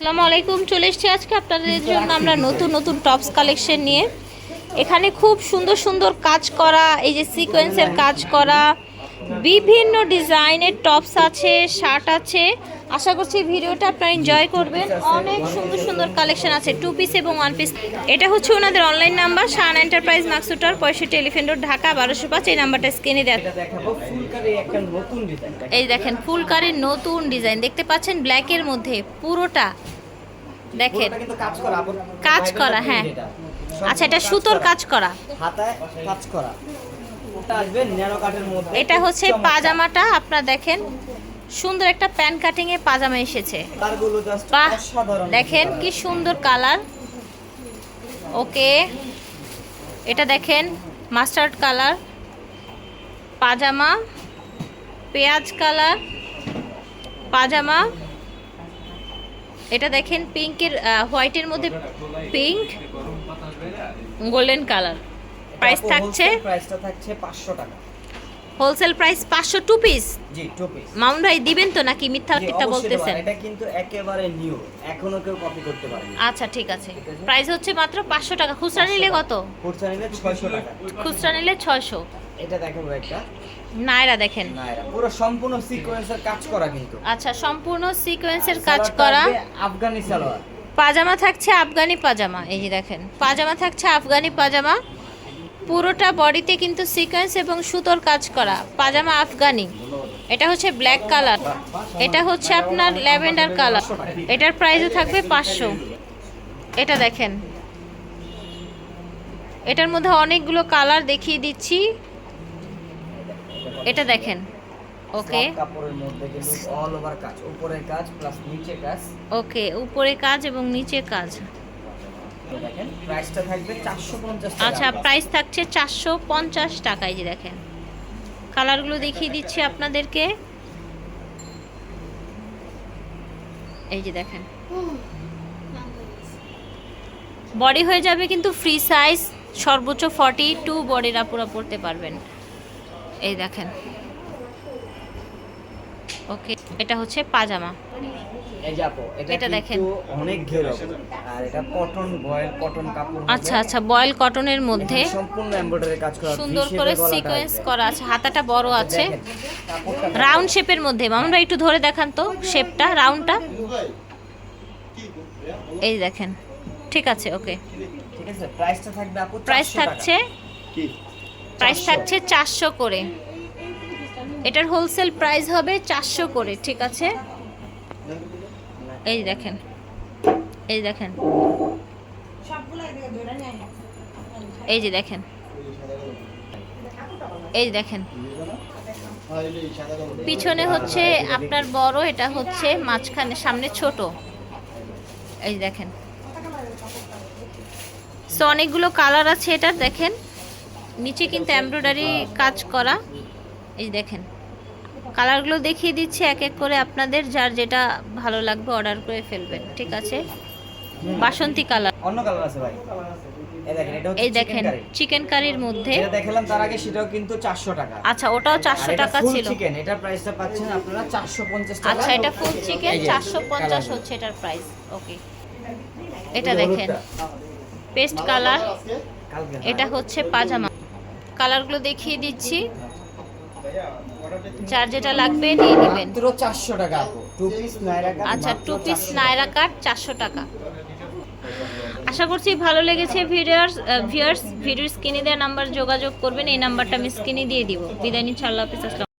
আসসালামু আলাইকুম চলে এসেছি আজকে আপনাদের জন্য আমরা নতুন নতুন টপস কালেকশন নিয়ে। এখানে খুব সুন্দর সুন্দর কাজ করা এই যে সিকোয়েন্সের কাজ করা বিভিন্ন ডিজাইনের টপস আছে শার্ট আছে। আশা করছি ভিডিওটা আপনারা এনজয় করবেন। অনেক সুন্দর সুন্দর কালেকশন আছে টু পিস এবং ওয়ান পিস এটা হচ্ছে ওনাদের অনলাইন নাম্বার শান এন্টারপ্রাইজ মাকসুটার পঁয়ষট্টি এলিফেন্ট রোড ঢাকা বারোশো পাঁচ। এই নাম্বারটা স্ক্রিনে ডিজাইন এই দেখেন ফুলকারের নতুন ডিজাইন দেখতে পাচ্ছেন ব্ল্যাকের মধ্যে পুরোটা। দেখেন। কাজ করা কাজ করা, হ্যাঁ। আচ্ছা এটা সুতোর কাজ করা। হাতায় কাজ করা। এটা হচ্ছে পাজামাটা আপনারা দেখেন। সুন্দর একটা প্যান কাটিং এ পাজামা এসেছে। বাহ দেখেন কি সুন্দর কালার। ওকে এটা দেখেন মাস্টার্ড কালার। পাজামা পেঁয়াজ কালার। পাজামা এটা দেখেন পিঙ্কের হোয়াইটের মধ্যে পিঙ্ক গোল্ডেন কালার। প্রাইস থাকছে? প্রাইসটা থাকছে 500 টাকা। হোলসেল প্রাইস পাঁচশো টু পিস জি টু পিস মামুন ভাই দিবেন তো নাকি মিথ্যা অবশ্যই বলতেছেন? এটা কিন্তু একেবারে নিউ এখনও কেউ কপি করতে পারে না আচ্ছা ঠিক আছে। প্রাইস হচ্ছে মাত্র পাঁচশো টাকা। খুচরা নিলে কত? খুচরা নিলে 600 টাকা। খুচরা নিলে ছয়শো। এটা দেখাবো একটা। নায়রা দেখেন। না এরা পুরো সম্পূর্ণ সিকোয়েন্সের কাজ করা কিন্তু। আচ্ছা সম্পূর্ণ সিকোয়েন্সের কাজ করা। আফগানি সালোয়ার পাজামা থাকছে আফগানি পাজামা। এই যে দেখেন পাজামা থাকছে আফগানি পাজামা। পুরোটা বডিতে কিন্তু সিকোয়েন্স এবং সুতোর কাজ করা পাজামা আফগানি। এটা হচ্ছে ব্ল্যাক কালার এটা হচ্ছে আপনার ল্যাভেন্ডার কালার এটার প্রাইসও থাকবে পাঁচশো। এটা দেখেন। এটার মধ্যে অনেকগুলো কালার দেখিয়ে দিচ্ছি। এটা দেখেন। ওকে। কাপড়ের মধ্যে কিন্তু অল ওভার কাজ। উপরের কাজ প্লাস নিচে কাজ। ওকে উপরে কাজ এবং নিচে কাজ। দেখেন প্রাইসটা থাকবে 450 টাকা আচ্ছা প্রাইস থাকছে চারশো পঞ্চাশ টাকায় যে দেখেন। কালারগুলো দেখিয়ে দিচ্ছি আপনাদেরকে। এই যে দেখেন। বডি হয়ে যাবে কিন্তু ফ্রি সাইজ সর্বোচ্চ ফর্টি টু বডিরা পুরো পড়তে পারবেন। এই দেখেন। ওকে এটা হচ্ছে পাজামা। এই যে আপু এটা দেখেন। অনেক ঘেরো আর এটা কটন বয়েল কটন কাপড় আচ্ছা আচ্ছা বয়েল কটনের মধ্যে সম্পূর্ণ এমব্রয়ডারি কাজ করা সুন্দর করে সিকোয়েন্স করা আছে হাতাটা বড় আছে। রাউন্ড শেপের মধ্যে মামুন ভাই একটু ধরে দেখান তো শেপটা রাউন্ডটা এই দেখেন ঠিক আছে ওকে ঠিক আছে প্রাইসটা থাকবে আপু প্রাইস 400 টাকা। থাকছে? প্রাইস থাকছে চারশো করে। এটার হোলসেল প্রাইস হবে চারশো করে ঠিক আছে? এই দেখেন। এই দেখেন। এই যে দেখেন। এই যে দেখেন। পিছনে হচ্ছে আপনার বড় এটা হচ্ছে মাঝখানে সামনে ছোট। এই যে দেখেন। সো অনেকগুলো কালার আছে এটার দেখেন। নিচে কিন্তু এমব্রয়ডারি কাজ করা। এই দেখেন। কালারগুলো দেখিয়ে দিচ্ছি এক এক করে আপনাদের যার যেটা ভালো লাগবে অর্ডার করে ফেলবেন ঠিক আছে? বাসন্তী কালার। অন্য কালার আছে ভাই। এই দেখেন এটা চিকেন কারির মধ্যে। যেটা দেখালাম তার আগে সেটাও কিন্তু 400 টাকা। আচ্ছা ওটাও চারশো টাকা ছিল। চিকেন এটার প্রাইসটা পাচ্ছেন আপনারা 450 টাকা। আচ্ছা এটা ফুল চিকেন এই যে, চারশো পঞ্চাশ কালারগুলো। হচ্ছে এটার প্রাইস ওকে এটা দেখেন। পেস্ট কালার এটা হচ্ছে পাজামা। কালারগুলো দেখিয়ে দিচ্ছি। যার যেটা লাগবে নিয়ে নেবেন। মাত্র 400 টাকা আপু। টু পিস নাইরা কাট আচ্ছা টু পিস নায়রা কাট চারশো টাকা। আশা করছি ভালো লেগেছে ভিউয়ার্স ভিডিও স্ক্রিনে দেওয়া নাম্বার যোগাযোগ করবেন এই নাম্বারটা আমি স্ক্রিনে দিয়ে দিব। বিদায় নিচ্ছি আল্লাহ হাফিজ